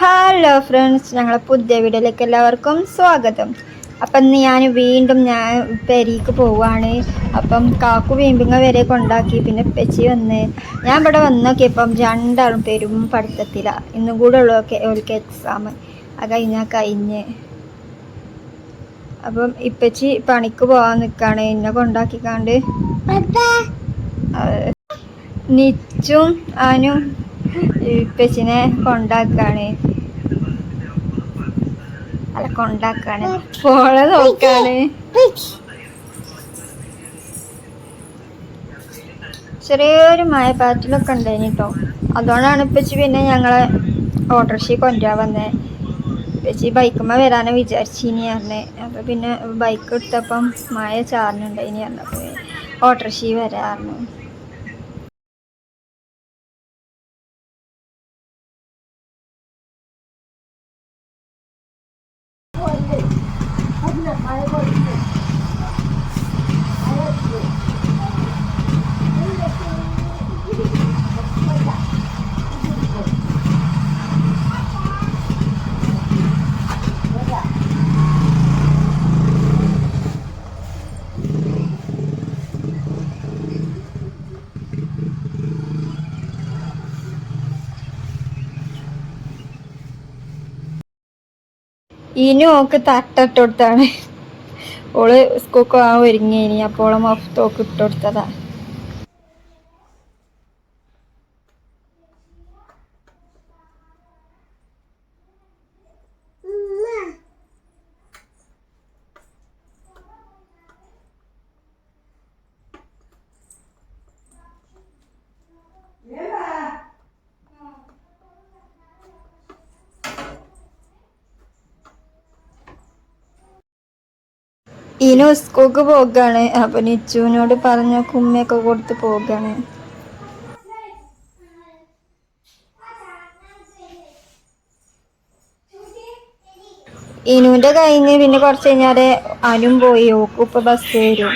Hello friends ഞങ്ങളെ പുതിയ വീഡിയോയിലേക്ക് എല്ലാവർക്കും സ്വാഗതം. അപ്പം ഇന്ന് ഞാൻ വീണ്ടും ഞാൻ പെരിക്ക് പോവുകയാണ്. അപ്പം കാക്കു വീമ്പിങ്ങ വരെ കൊണ്ടാക്കി പിന്നെ പെച്ചി വന്ന്. ഞാൻ ഇവിടെ വന്ന് നോക്കിയപ്പം രണ്ടാളും പെരും പഠിത്തത്തില്ല ഇന്നും കൂടെ ഉള്ളു ഓൾക്ക് എക്സാം അത് കഴിഞ്ഞാൽ കഴിഞ്ഞ്. അപ്പം ഇപ്പച്ചി പണിക്ക് പോകാൻ നിൽക്കുകയാണ് എന്നെ കൊണ്ടാക്കിക്കാണ്ട്. നിച്ചും ആനും ഇപ്പച്ചിനെ കൊണ്ടാക്കാണ്. അല്ല കൊണ്ടാക്കാണ്. പോളെ നോക്കാണ്. ചെറിയൊരു മഴപ്പാറ്റിലൊക്കെ ഉണ്ടായിന് കേട്ടോ അതുകൊണ്ടാണ് ഇപ്പച്ചി പിന്നെ ഞങ്ങളെ ഓട്ടോറിക്ഷ കൊണ്ടുവരാൻ വന്നേ. ഇപ്പച്ചി ബൈക്കുമ്മ വരാനെ വിചാരിച്ചിനി പറഞ്ഞേ. അപ്പൊ പിന്നെ ബൈക്ക് എടുത്തപ്പം മഴ ചാറിനുണ്ടായിനി പറഞ്ഞപ്പോ ഓട്ടോറിക്ഷ വരാറുന്നു ഇനി ഓക്ക് തട്ടിട്ട് കൊടുത്താണ് ഓൾ സ്കൂൾക്ക് ആ ഒരുങ്ങിയിനി അപ്പോൾ ഓളെ മൊഫ്ത് ഓക്ക് ഇട്ട് കൊടുത്തതാ ഇനു സ്കൂൾക്ക് പോകാണ്. അപ്പൊ നിച്ചുവിനോട് പറഞ്ഞ കുമ്മയൊക്കെ കൊടുത്ത് പോകാണ്. ഇനുവിന്റെ കഴിഞ്ഞ് പിന്നെ കുറച്ച് കഴിഞ്ഞാൽ അനും പോയി. ഓക്കും ഇപ്പൊ ബസ് വരും.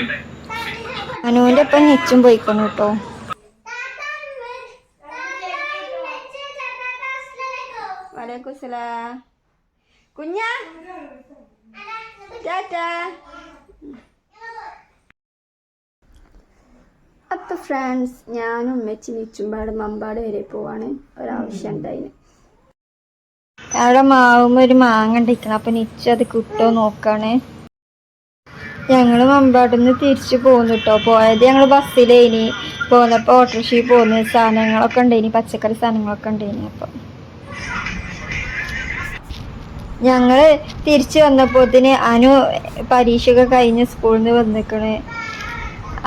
അനുവിന്റെ ഇപ്പൊ നിച്ചും പോയിക്കണു കേട്ടോ വലൈക്കും കുഞ്ഞാ. ടാറ്റാ അപ്പോൾ ഫ്രണ്ട്സ് ഞാനും ഉമ്മച്ചി നിച്ചുമ്പാട് മമ്പാട് വരെ പോവാണ്. ഒരാവശ്യം ഉണ്ടായിന്. അവിടെ മാവുമ്പോ ഒരു മാങ്ങ ഉണ്ടായിരിക്കണം അപ്പൊ നിച്ച് അത് കിട്ടോ നോക്കാണ്. ഞങ്ങൾ മമ്പാടുന്ന് തിരിച്ചു പോന്നു കേട്ടോ പോയത് ഞങ്ങൾ ബസ്സിലേനി. പോന്നപ്പോ ഓട്ടോറിക്ഷയിൽ പോകുന്ന സാധനങ്ങളൊക്കെ ഉണ്ടായിനി പച്ചക്കറി സാധനങ്ങളൊക്കെ ഉണ്ടായിനി അപ്പൊ. ഞങ്ങൾ തിരിച്ചു വന്നപ്പോത്തിന് അനു പരീക്ഷയൊക്കെ കഴിഞ്ഞ് സ്കൂളിൽ നിന്ന് വന്നിക്കണ്.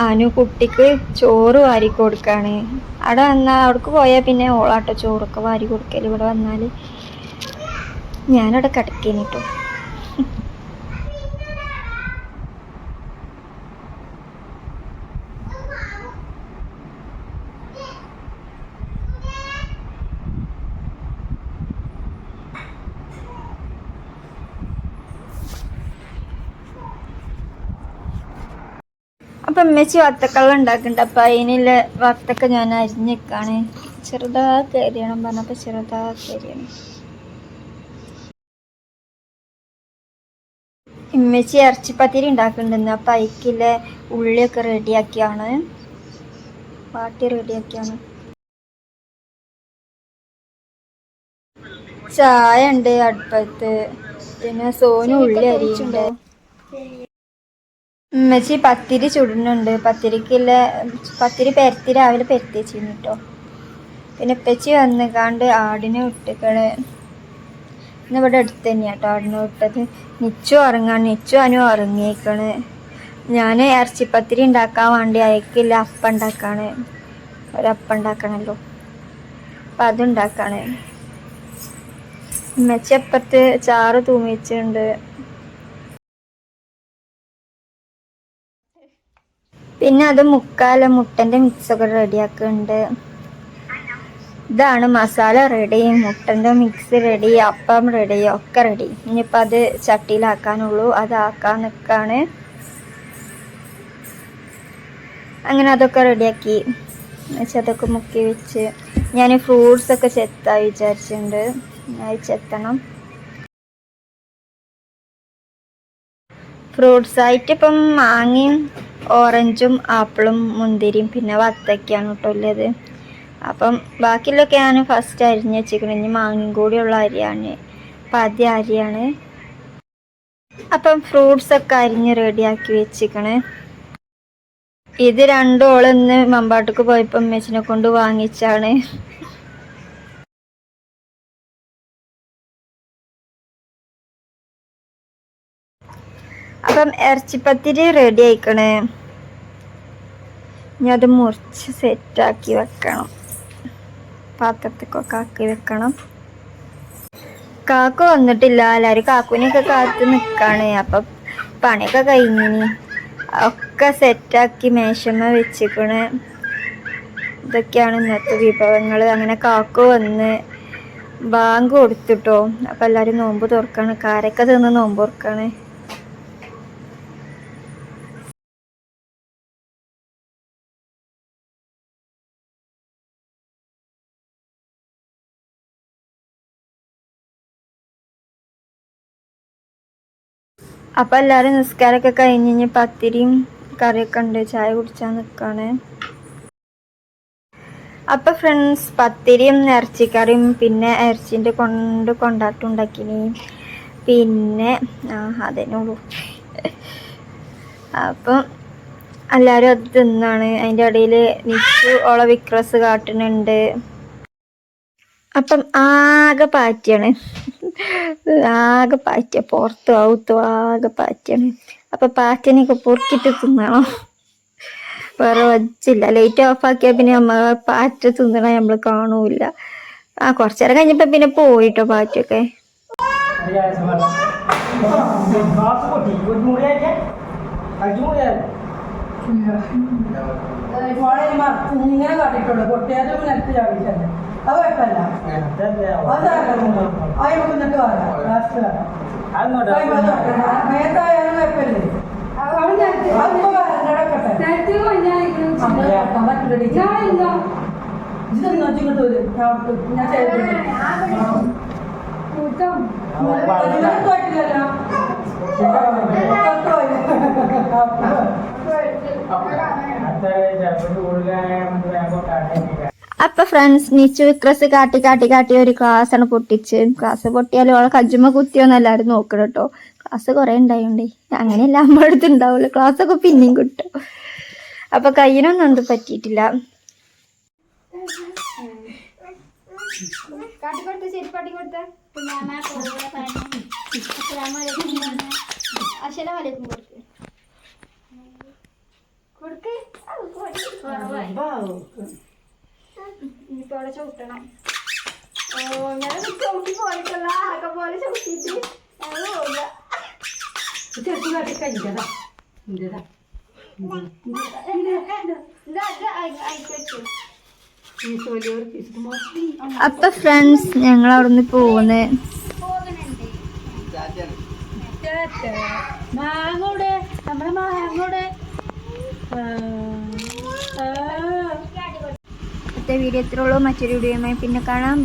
അനു കുട്ടിക്ക് ചോറ് വാരി കൊടുക്കാണ്. അവിടെ വന്നാൽ അവിടേക്ക് പോയാൽ പിന്നെ ഓളാട്ടോ ചോറൊക്കെ വാരി കൊടുക്കൽ ഇവിടെ വന്നാൽ ഞാനവിടെ കിടക്കേനി കേട്ടോ അപ്പം അമ്മച്ചി വത്തക്കള്ളം ഉണ്ടാക്കുന്നുണ്ട് അപ്പം അതിനുള്ള വത്തക്ക ഞാൻ അരിഞ്ഞിക്കാണ്. ചെറുതാക്കി അരിയണം പറഞ്ഞപ്പോൾ ചെറുതാക്കി അരിയണം. ഇമ്മച്ചി ഇറച്ചിപ്പത്തിരി ഉണ്ടാക്കുന്നുണ്ട് അപ്പം അയക്കിൽ ഉള്ളിയൊക്കെ റെഡിയാക്കിയാണ്. പാട്ടി റെഡിയാക്കിയാണ്. ചായ ഉണ്ട് അടുപ്പത്ത്. പിന്നെ സോനു ഉള്ളി അരിയുണ്ട്. ഉമ്മച്ചി പത്തിരി ചുടുന്നുണ്ട്. പത്തിരിക്കില്ല പത്തിരി പെരത്തി രാവിലെ പെരത്തി കേട്ടോ പിന്നെ ഉപ്പച്ചി വന്നുകാണ്ട് ആടിനെ വിട്ടിക്കൾ ഇന്ന് ഇവിടെ അടുത്ത് തന്നെയാണ് കേട്ടോ ആടിനെ വിട്ടത്. നിച്ചു ഉറങ്ങാണ്. നിച്ചു അനു ഉറങ്ങിയേക്കണ്. ഞാൻ ഇറച്ചിപ്പത്തിരി ഉണ്ടാക്കാൻ വേണ്ടി അയക്കില്ല. അപ്പം ഉണ്ടാക്കാണ്. ഒരപ്പം ഉണ്ടാക്കണല്ലോ. അപ്പം അതുണ്ടാക്കാണ് ഉമ്മച്ചി അപ്പുറത്ത് ചാറ് തൂമിച്ചിട്ടുണ്ട് പിന്നെ അത് മുക്കാല മുട്ടന്റെ മിക്സൊക്കെ റെഡിയാക്കുന്നുണ്ട് ഇതാണ് മസാല റെഡി മുട്ടന്റെ മിക്സ് റെഡി അപ്പം റെഡി ഒക്കെ റെഡി ഇനിയിപ്പോൾ അത് ചട്ടിയിലാക്കാനുള്ളൂ. അതാക്കാൻ നിൽക്കാണ് അങ്ങനെ അതൊക്കെ റെഡിയാക്കി വെച്ച് അതൊക്കെ മുക്കി വെച്ച്. ഞാൻ ഫ്രൂട്ട്സ് ഒക്കെ ചെത്താൻ വിചാരിച്ചിട്ടുണ്ട് ചെത്തണം. ഫ്രൂട്ട്സ് ആയിട്ട് ഇപ്പം മാങ്ങയും ഓറഞ്ചും ആപ്പിളും മുന്തിരിയും പിന്നെ വത്തക്കയാണ് കേട്ടോ ഉള്ളത്. അപ്പം ബാക്കിയുള്ളൊക്കെ ഞാൻ ഫസ്റ്റ് അരിഞ്ഞ് വെച്ചിരിക്കണം ഇനി മാങ്ങയും കൂടിയുള്ള അരിയാണ്. അപ്പം ആദ്യം അരിയാണ്. അപ്പം ഫ്രൂട്ട്സൊക്കെ അരിഞ്ഞ് റെഡിയാക്കി വെച്ചിക്കണേ. ഇത് രണ്ടോളം ഇന്ന് മമ്പാട്ടക്ക് പോയപ്പോൾ അമ്മച്ചിനെ കൊണ്ട് വാങ്ങിച്ചാണ് അപ്പം ഇറച്ചിപ്പത്തിരി റെഡി ആയിക്കണേ. ഇനി അത് മുറിച്ച് സെറ്റാക്കി വെക്കണം. പാത്രത്തേക്കൊക്കെ ആക്കി വെക്കണം. കാക്ക വന്നിട്ടില്ല. എല്ലാവരും കാക്കുവിനെയൊക്കെ കാത്ത് നിൽക്കാണ് അപ്പം പണിയൊക്കെ കഴിഞ്ഞിനി ഒക്കെ സെറ്റാക്കി മേശമ്മ വെച്ചിക്കണ്. ഇതൊക്കെയാണ് ഇന്നത്തെ വിഭവങ്ങൾ അങ്ങനെ കാക്ക വന്ന് ബാങ്ക് കൊടുത്തിട്ടോ. അപ്പം എല്ലാവരും നോമ്പ് തുറക്കാണ്. കാരക്ക തിന്ന് നോമ്പ് തുറക്കാണ്. അപ്പം എല്ലാവരും നിസ്കാരമൊക്കെ കഴിഞ്ഞ് കഴിഞ്ഞ് പത്തിരിയും കറിയൊക്കെ ഉണ്ട്. ചായ കുടിച്ചാൽ നിൽക്കാണ് അപ്പം ഫ്രണ്ട്സ് പത്തിരിയും ഇറച്ചിക്കറിയും പിന്നെ ഇറച്ചിന്റെ കൊണ്ട് കൊണ്ടാട്ടം ഉണ്ടാക്കിനി. പിന്നെ ആ ഉള്ളൂ. അപ്പം എല്ലാവരും അത് തിന്നാണ്. അതിന്റെ ഇടയിൽ നിച്ചു ഓളെ വിക്രസ് കാട്ടുന്നുണ്ട്. അപ്പം ആകെ പാറ്റിയാണ്. ആകെ പാറ്റ പുറത്തും ഔത്തും ആകെ പാറ്റിയാണ് അപ്പൊ പാറ്റനെയൊക്കെ പൊറുക്കിട്ട് തിന്നണം? വേറെ വച്ചില്ല ലൈറ്റ് ആക്കിയാ പിന്നെ നമ്മ പാറ്റ തിന്നണ നമ്മൾ കാണൂല ആ കുറച്ചേരം കഴിഞ്ഞപ്പോ പിന്നെ പോയിട്ടോ പാറ്റൊക്കെ ഇങ്ങനെ കാട്ടിട്ടുള്ളൂ പൊട്ടിയാലും നിലത്ത് ചാടിയിട്ടല്ലേ അത് കുഴപ്പമില്ല അത് ആയി എന്നിട്ട് വരാം ലാസ്റ്റ് വരാം മേത്തായാലും കുഴപ്പമില്ലേ. ഞാൻ അപ്പൊ ഫ്രണ്ട്സ് നിച്ചു വിക്രസ് കാട്ടി കാട്ടി കാട്ടി ഒരു ക്ലാസ് ആണ് പൊട്ടിച്ച്. ക്ലാസ് പൊട്ടിയാലും ഓളെ കജ്ജുമ കുത്തിയോന്ന് എല്ലാവരും നോക്കണം കേട്ടോ ക്ലാസ് കുറെ ഉണ്ടായോണ്ടേ അങ്ങനെയല്ല നമ്മുടെ അടുത്ത് ഉണ്ടാവുള്ളൂ ക്ലാസ് ഒക്കെ പിന്നെയും കിട്ടും. അപ്പൊ കയ്യിനൊന്നും ഒന്നും പറ്റിയിട്ടില്ല. ഇനിയിപ്പോ അവിടെ ചവിട്ടണം ഓ ഞാൻ ചവിട്ടി പോയിട്ടുള്ള ആകെ പോലെ ചവിട്ടിട്ട് ഞങ്ങൾ പോകില്ല ചെറുപ്പം കാട്ടി കഴിഞ്ഞതാ. ഇന്റേതാ. അപ്പൊ ഫ്രണ്ട്സ് ഞങ്ങൾ അവിടുന്ന് പോകുന്നേ. മാങ്ങോടെ നമ്മുടെ മാങ്ങോടെ അടുത്ത വീഡിയോ എത്രയുള്ളൂ മറ്റൊരു വീഡിയോയുമായി പിന്നെ കാണാം.